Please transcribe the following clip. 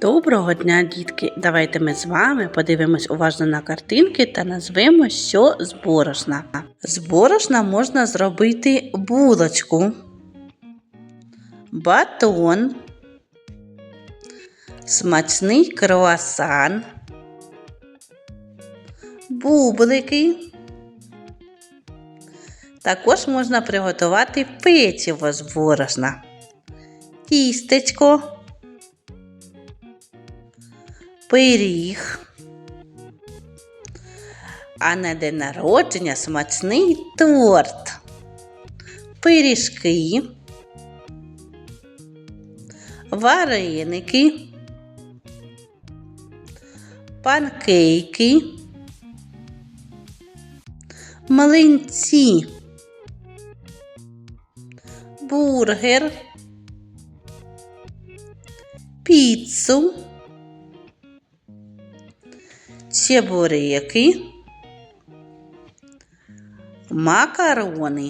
Доброго дня, дітки! Давайте ми з вами подивимось уважно на картинки та назвемо, що з борошна. З борошна можна зробити булочку, батон, смачний круасан, бублики. Також можна приготувати печиво з борошна, тістечко пиріг. А на день народження смачний торт, пиріжки, вареники, панкейки, млинці, бургер, піцу чебуреки, макарони.